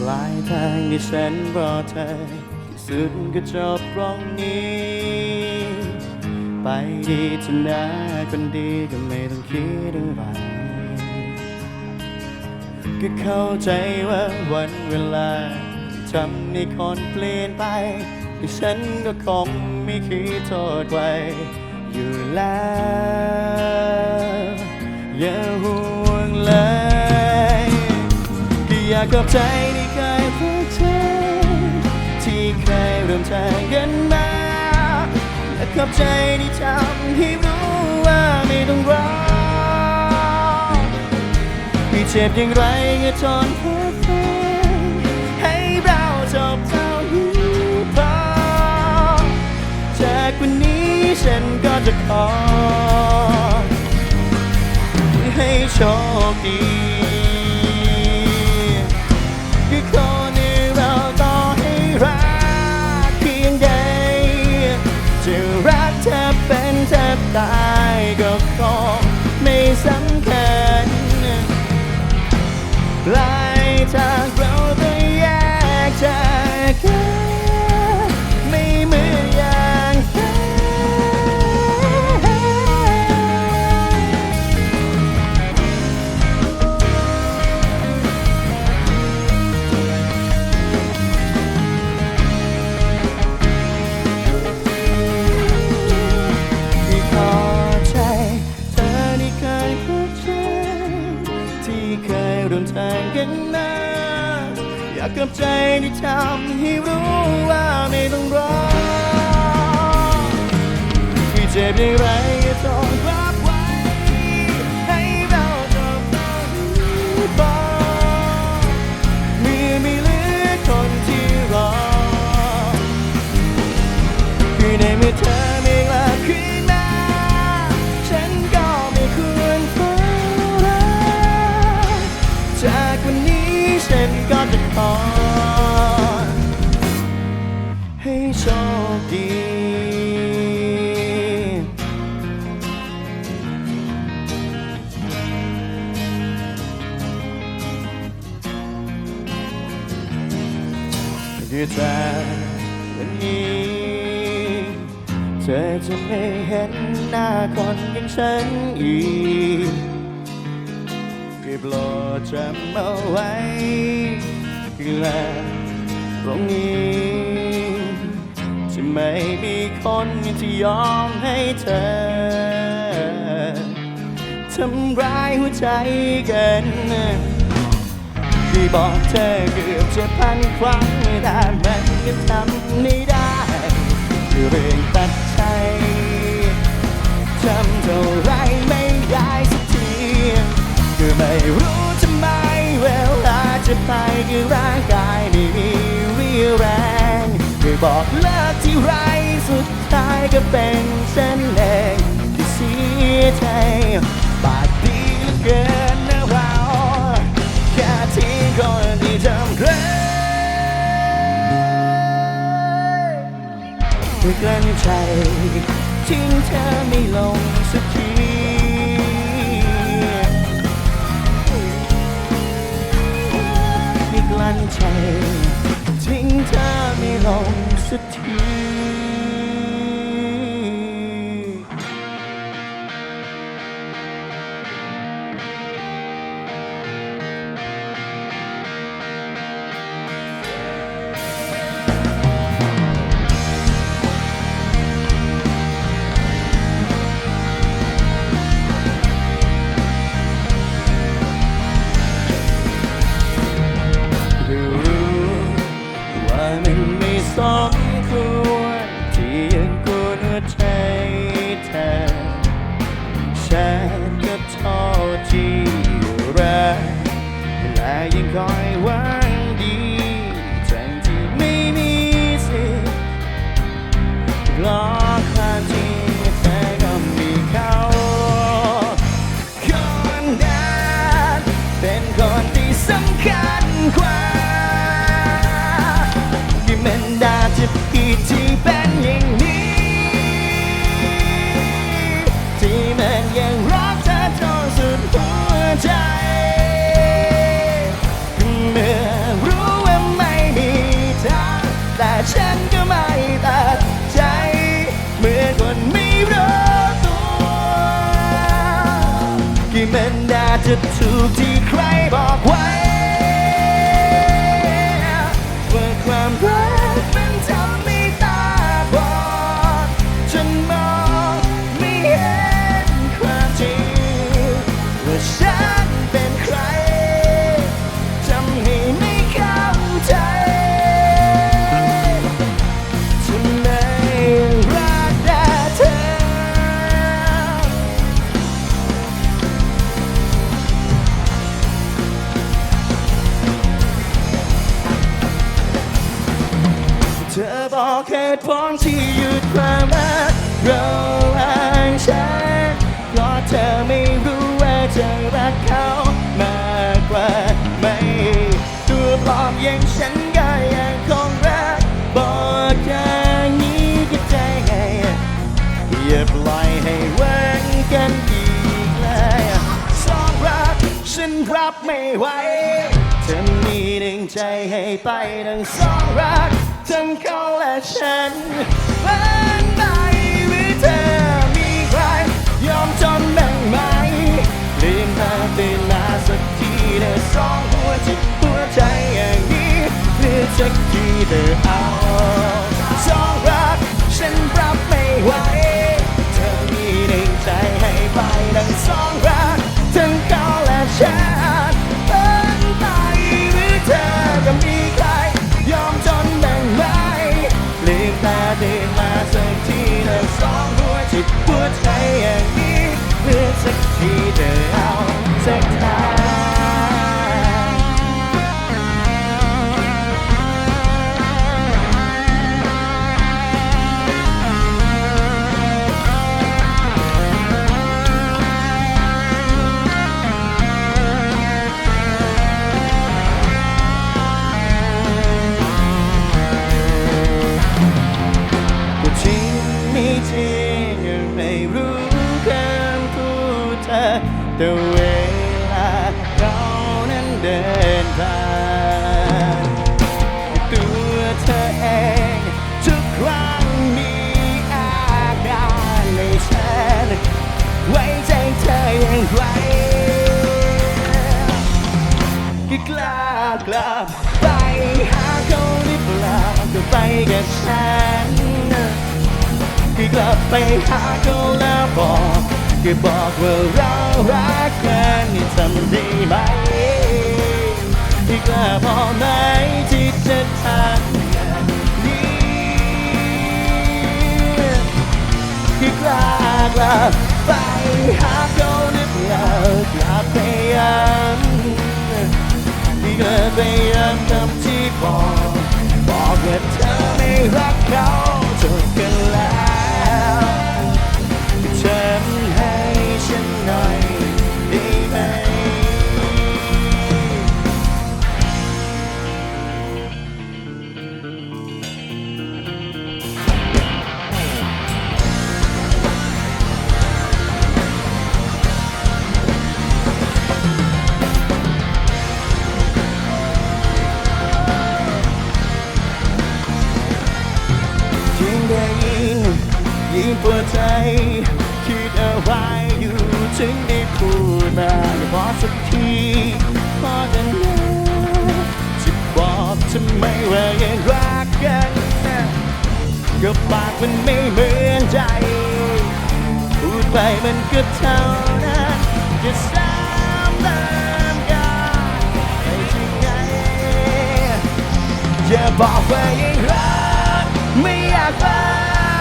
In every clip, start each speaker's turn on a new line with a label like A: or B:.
A: ปลายทางที่ฉันรอเธอที่สุดก็จบตรงนี้ ไปดีเถอะนะคนดีก็ไม่ต้องคิดอะไรก็เข้าใจว่าวันเวลาทำให้คนเปลี่ยนไปแต่ฉันก็คงไม่คิดโทษไว้ อยู่แล้วอย่าห่วงเลยก็อยากขอบใจ ร่วมทางกันมาและขอบใจที่ทำให้รู้ว่าไม่ต้องรอพี่เจ็บอย่างไรก็ทนเพื่อเธอให้เราจบเท่านี้พอจากวันนี้ฉันก็จะขอให้โชคดี ร่วมทางกันมาอยากกับใจที่ทำให้รู้ว่าไม่ต้องรอที่เจ็บอย่างไรก็ต้อง ไม่เห็นหน้าคนอย่างฉันอีกได้โปรดจำเอาไว้คือลตรงนี้จะไม่มีคนที่ยอมให้เธอทำร้ายหัวใจกันที่บอกเธอเกือบจะพันครั้งแต่มันก็ทำไม่ได้คือเรื่อง บอกเลิกที่ไรสุดท้ายก็เป็นฉันเองที่เสียใจปากดีเหลือเกินนะเราแค่ที่คนที่ทำเลงไม่กลั้นใจทิ้งเธอไม่ลงสักทีมีกลั้นใจทิ้งเธอไม่ลง สักที ยังคอยหวังดีทั้งที่ไม่มีสิทธิ์รอความจริงเธอก็มีเขาคนนั้นเป็นคนที่สำคัญกว่าที่มันน่าจะผิดที่ อบอกเหตุผลที่หยุดความรักเราห่างฉันเพราะเธอไม่รู้ว่าเธอรักเขามากกว่าไหม่ตัวปลอมอย่างฉันก็ยังคงรักบอกอย่างนี้กับใจไงอย่าปล่อยให้เว้นกันอีกเลยสองรักฉันรับไม่ไหวเธอมีหนึ่งใจให้ไปทั้งสองรัก ทั้งเขาและฉันเป็นไปหรือเธอมีใคร ยอมจนบ้างไหมลืมตาตื่นมาสักทีเธอสองหัวจิตหัวใจอย่างนี้หรือสักทีเธอเอาสองรักฉันรับไม่ไหวเธอมีหนึ่งใจให้ไปทั้งสองรักทั้งเขาและฉัน ไปกับฉันก็กลับไปหาเขาแล้วบอกก็บอกว่าเรารักกันนี่ทำได้ไหมที่กล้าพอไหมที่จะทำอย่างนี้ที่กล้ากลับไปหาเขาหรือเปล่ากลับไปย้ำที่กลับไปย้ำคำที่บอก บอกว่า ทำไมว่ายังรักกันก็ปากมันไม่เหมือนใจ พูดไปมันก็เท่านั้นจะซ้ำเติมกันได้ยังไงอย่าบอกว่ายังรักไม่อยากฟั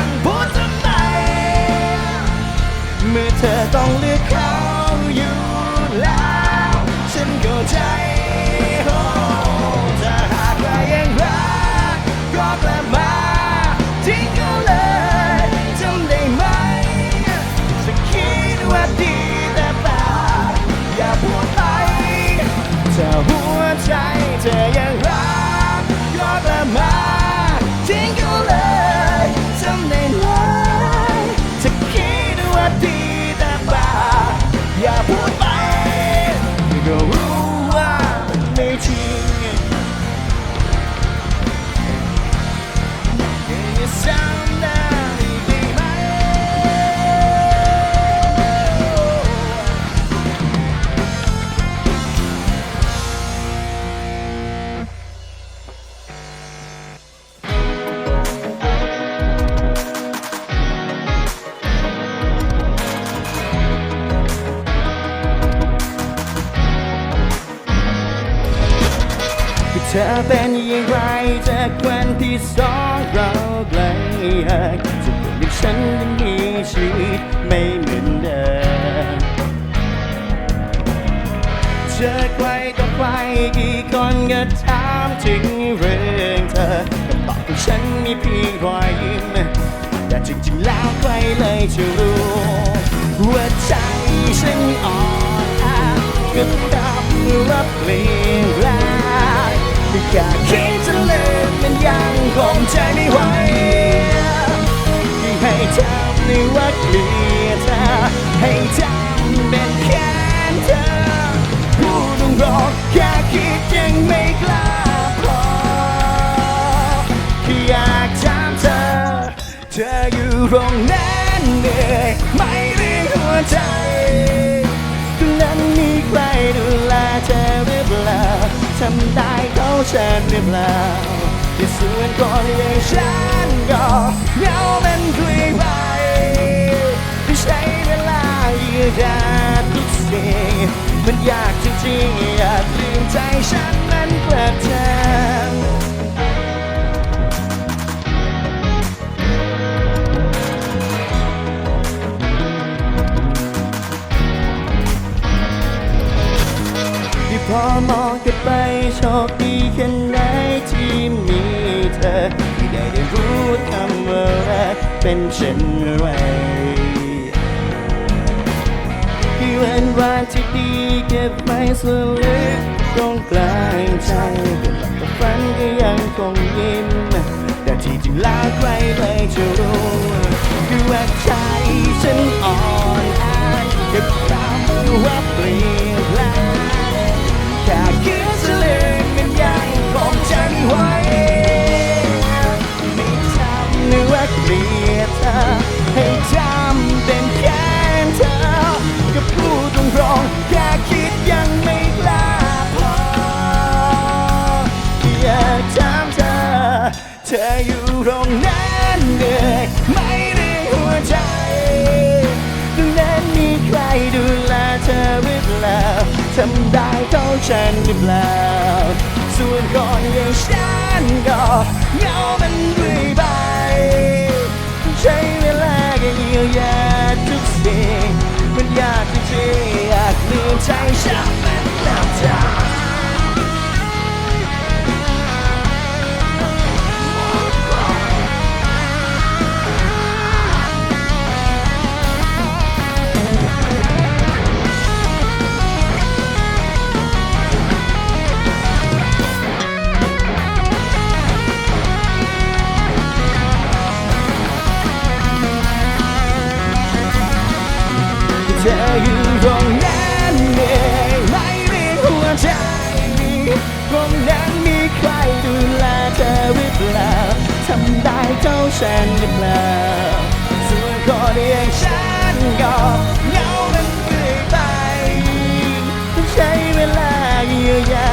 A: งพูดทำไมเมื่อเธอต้องเลือกเขาอยู่ ธอเป็นอย่างไรจากวันที่สองเราไกลห่างจะเป็นอย่างฉันยังมีชีวิตไม่เหมือนเดิมเจอใครต่อใครกี่คนก็ถามถึงเรื่องเธอคำตอบของฉันมีเพียงรอยยิ้มแต่จริงๆแล้วใครเลยจะรู้ว่าใจฉันอ่อนแอก็ต้องรับเปลี่ยนแปลง แค่คิดจะลืมมันยังคงใจไม่ไหวให้ทำในว่าเกลียดเธอให้จำเป็นแค่เธอผู้ต้องรอแค่คิดยังไม่กล้าพอแค่อยากถามเธอ เธออยู่ตรงนั้นเหนื่อยไม่เรียงหัวใจ ใครดูแลเธอหรือเปล่าทำได้เขาฉันหรือเปล่าที่ส่วนก่อนอย่างฉันก็เหงามันคุยไปที่ใช้เวลาเยียวยาทุกสิ่งมันยากจริงๆอยากลืมใจฉันมัน คดีแค่ไหนที่มีเธอ ที่ได้ได้รู้คำว่ารักเป็นเช่นไรที่วันวานที่ดีเก็บไว้ส่วนลึกตรงกลางใจแต่หลับตาฝันก็ยังคงยิ้มแต่ที่จริงแล้วใครเลยจะรู้คือว่าใจฉันอ่อนแอกับคำว่าเปลี่ยนแปลงแค่คิดจะลื ไม่ไม่ทำนึกว่าเกลียดเธอให้จำเป็นแค่เธอก็พูดตรงตรงๆแค่คิดยังไม่กล้าพออยากถามเธอ เธออยู่ตรงนั้นเหนื่อยไม่เรียงหัวใจตรงนั้นมีใครดูแลเธอหรือเปล่าทำได้เท่าฉันหรือเปล่าส่วนก่อง เหงามันเรื่อยไปใช้เวลาแค่เยียวยาทุกสิ่งมันยากจริงๆอยากลืมใจฉันมันน้ำตา เธออยู่ตรงนั้นเหนื่อยไม่เรีหัวใจตรงนั้นมีใครดูแลเธอหรือเปล่าทำได้เท่าฉันหรือเปล่าส่วนคนอย่างฉันก็เหงามันเรื่อยไปต้องใช้เวลาเยียวยา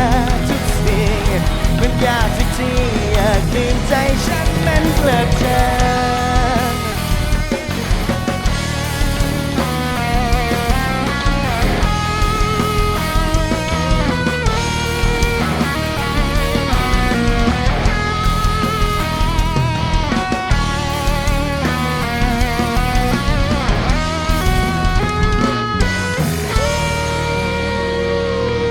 A: ทุกสิ่งมันยากจริงๆอยากลืมใจฉันมันเกลิดเธอ